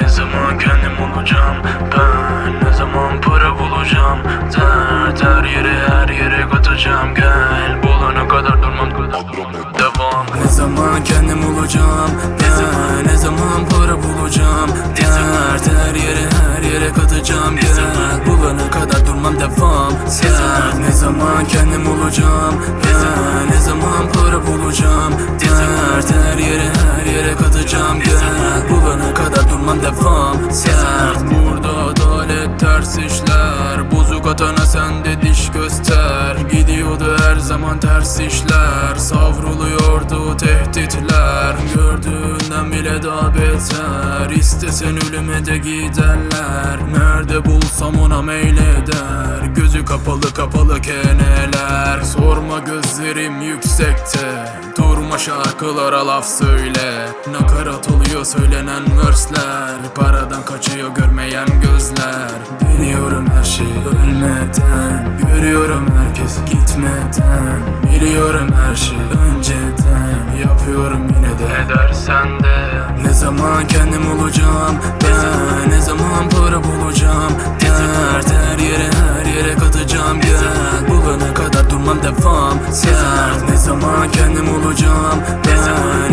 Ne zaman kendim olacağım? Ben Ne zaman para bulacağım? Dert her yere her yere katacağım. Gel bulana kadar durmam. Devam. Ne zaman kendim olacağım? Ben Ne zaman para bulacağım? Dert her yere her yere katacağım. Gel bulana kadar durmam. Devam. Dert Ne zaman kendim olacağım? ben işler Bozuk atana sen de diş göster. Gidiyordu her zaman ters işler. Savruluyordu tehditler. Gördüğünden bile daha beter. İstesen ölüme de giderler. Nerede bulsam ona meyleder. Gözü kapalı kapalı keneler. Sorma gözlerim yüksekte. Durma şarkılara laf söyle. Nakarat oluyor söylenen versler. Gözler Biliyorum her şey ölmeden Görüyorum herkes gitmeden. Biliyorum her şey önceden Yapıyorum yine de. Ne dersen de. Ne zaman kendim olacağım Ben ne zaman para bulacağım Dert her yere her yere katacağım Gel bulana kadar durmam devam Sert ne zaman kendim olacağım Ben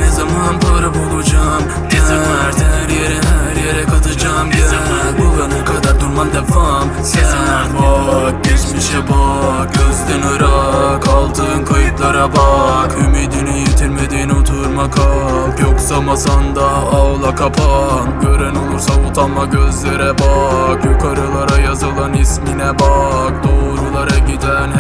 devam Sert bak geçmişe bak Gözden ırak altın kayıtlara bak Ümidini yitirmedin oturma kalk Yoksa masanda ağla kapan Gören olursa utanma gözlere bak Yukarılara yazılan ismine bak Doğrulara giden